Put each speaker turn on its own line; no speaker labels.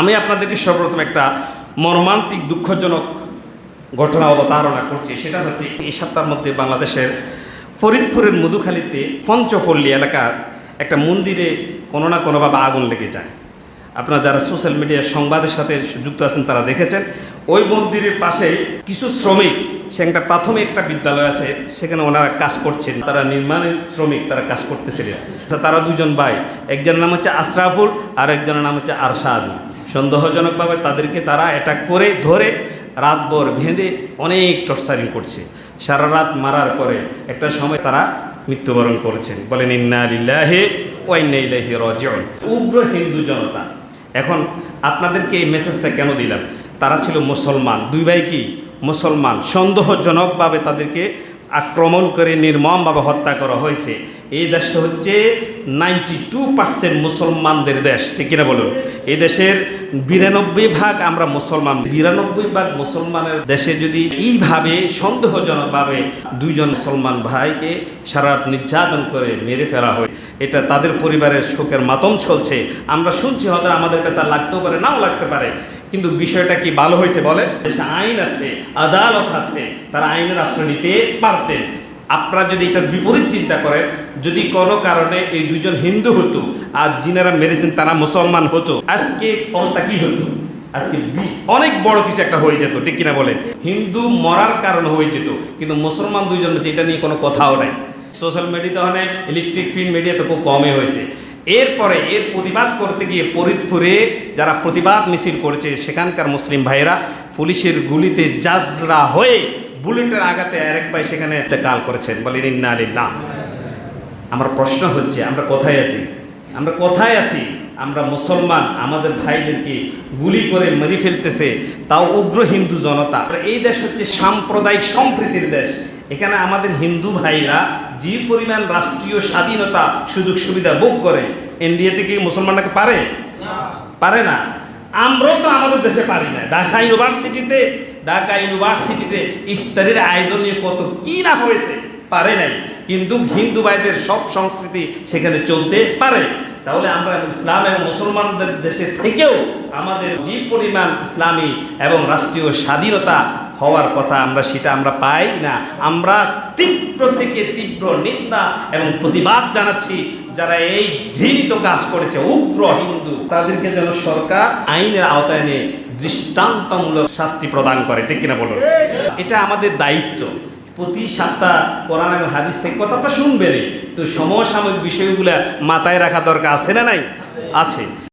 আমি আপনাদেরকে সর্বপ্রথম একটা মর্মান্তিক, দুঃখজনক ঘটনা অবতারণা করছি। সেটা হচ্ছে, এই সপ্তাহের মধ্যে বাংলাদেশের ফরিদপুরের মধুখালীতে পঞ্চপল্লী এলাকার একটা মন্দিরে কোনো না কোনোভাবে আগুন লেগে যায়। আপনারা যারা সোশ্যাল মিডিয়ার সংবাদের সাথে যুক্ত আছেন, তারা দেখেছেন, ওই মন্দিরের পাশে কিছু শ্রমিক সেখানটা প্রাথমিক একটা বিদ্যালয় আছে, সেখানে ওনারা কাজ করছেন। তারা নির্মাণের শ্রমিক, তারা কাজ করতেছিলেন তারা দুজন ভাই, একজনের নাম হচ্ছে আশরাফুল আর একজনের নাম হচ্ছে আরশাদ সন্দেহজনকভাবে তাদেরকে তারা অ্যাটাক করে, ধরে রাতভর ভেঁধে অনেক টর্চারিং করছে। সারা রাত মারার পরে একটা সময় তারা মৃত্যুবরণ করেছেন। বলেন, ইন্না লিল্লাহে ওয়াইন্না ইলাইহি রাজিউন। উগ্র হিন্দু জনতা। এখন আপনাদেরকে এই মেসেজটা কেন দিলাম? তারা ছিল মুসলমান। দুই ভাই কি? মুসলমান। সন্দেহজনকভাবে তাদেরকে আক্রমণ করে নির্মমভাবে হত্যা করা হয়েছে। এই দেশটা হচ্ছে নাইনটি টু পার্সেন্ট মুসলমানদের দেশ, ঠিক কিনা বলুন? এই দেশের বিরানব্বই ভাগ আমরা মুসলমান। বিরানব্বই ভাগ মুসলমানের দেশে যদি এইভাবে সন্দেহজনকভাবে দুইজন মুসলমান ভাইকে সারা নির্যাতন করে মেরে ফেলা হয়, এটা তাদের পরিবারের শোকের মাতম চলছে। আমরা শুনছি হয়তো আমাদের তা লাগতেও পারে, নাও লাগতে পারে। কিন্তু বিষয়টা কি ভালো হয়েছে বলে দেশে আইন আছে, আদালত আছে, তারা আইনের আশ্রয় নিতে পারতেন। আপনারা যদি এটার বিপরীত চিন্তা করেন, যদি কোনো কারণে এই দুজন হিন্দু হতো, আর যিনারা মেরেছেন তারা মুসলমান হতো, আজকে অবস্থা কি হতো? আজকে অনেক বড় কিছু একটা হয়ে যেত, ঠিক কিনা বলে হিন্দু মরার কারণ হয়ে যেত, কিন্তু মুসলমান দুইজন এটা নিয়ে কোনো কথাও নাই। সোশ্যাল মিডিয়াতে অনেক ইলেকট্রিক প্রিন্ট মিডিয়াতে খুব কমই হয়েছে। এরপরে এর প্রতিবাদ করতে গিয়ে ফরিদপুরে যারা প্রতিবাদ মিছিল করেছে, সেখানকার মুসলিম ভাইয়েরা পুলিশের গুলিতে জাজরা হয়ে বুলেটের আঘাতে আরেক ভাই সেখানে কাল করেছেন। বলেন, ইন্না আলিল্লাহ আমার প্রশ্ন হচ্ছে, আমরা কোথায় আছি? আমরা কোথায় আছি? আমরা মুসলমান আমাদের ভাইদেরকে গুলি করে মেরে ফেলতেছে তাও উগ্র হিন্দু জনতা। এই দেশ হচ্ছে সাম্প্রদায়িক সম্প্রীতির দেশ। এখানে আমাদের হিন্দু ভাইরা যে পরিমাণ রাষ্ট্রীয় স্বাধীনতা সুযোগ সুবিধা ভোগ করে ইন্ডিয়া থেকে মুসলমানটাকে পারে? পারে না। আমরাও তো আমাদের দেশে পারি না। ঢাকা ইউনিভার্সিটিতে ঢাকা ইউনিভার্সিটিতে ইফতারের আয়োজন নিয়ে কত কি না হয়েছে পারে নাই। কিন্তু হিন্দু ভাইদের সব সংস্কৃতি সেখানে চলতে পারে। তাহলে আমরা ইসলাম এবং মুসলমানদের দেশে থেকেও আমাদের যে পরিমাণ ইসলামী এবং রাষ্ট্রীয় স্বাধীনতা হওয়ার কথা আমরা সেটা আমরা পাই না। আমরা তীব্র থেকে তীব্র নিন্দা এবং প্রতিবাদ জানাচ্ছি যারা এই ঘৃণিত কাজ করেছে উগ্র হিন্দু। তাদেরকে যেন সরকার আইনের আওতায় নিয়ে দৃষ্টান্তমূলক শাস্তি প্রদান করে ঠিক কিনা বলুন? এটা আমাদের দায়িত্ব। প্রতি সপ্তাহ কোরআন এবং হাদিস থেকে কথাটা শুনবেনই। তো সমসাময়িক বিষয়গুলো মাথায় রাখা দরকার আছে না নাই? আছে।